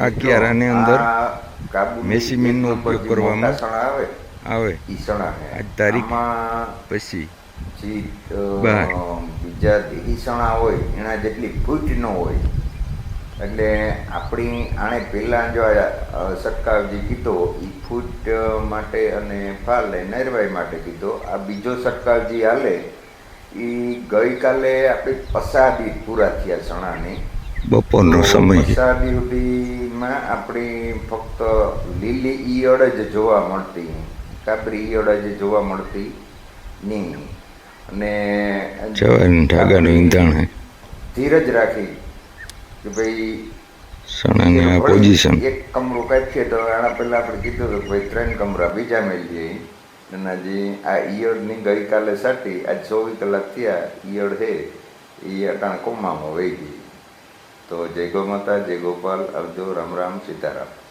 આ ક્યારાની અંદર આ મેસીમીનનો ઉપયોગ કરવામાં આવે હે તારીખ? પછી બહાર. બીજા ઈસણા હોય એના જેટલી ફૂટ ન હોય એટલે આપણી આણે પહેલાં જો સરકારજી કીધો એ ફૂટ માટે અને ફાલે નરવાઈ માટે કીધો આ બીજો સરકારજી હાલે એ ગઈકાલે આપણે પસાદી પૂરા થયા ચણાની બપોરનો સમય. પસાદી સુધીમાં ફક્ત લીલી ઈયળ જ જોવા મળતી કાબરી ઈયળ જ જોવા મળતી નહીં. અને ઢાગાનું ઈંધણ ધીરજ રાખી કે ભાઈ સણાની આ પોઝિશન એક કમરો કાપીએ તો આના પહેલાં આપણે કીધું હતું કે ભાઈ ત્રણ કમરા બીજા મેળવીએ અને જે આ ઈયળની ગઈકાલે સાટી આજ ચોવીસ કલાક થયા ઈયળ છે એ અટાણ કોમામાં વહી ગઈ. તો જય ગો માતા જય ગોપાલ આવજો. રામ રામ સીતારામ.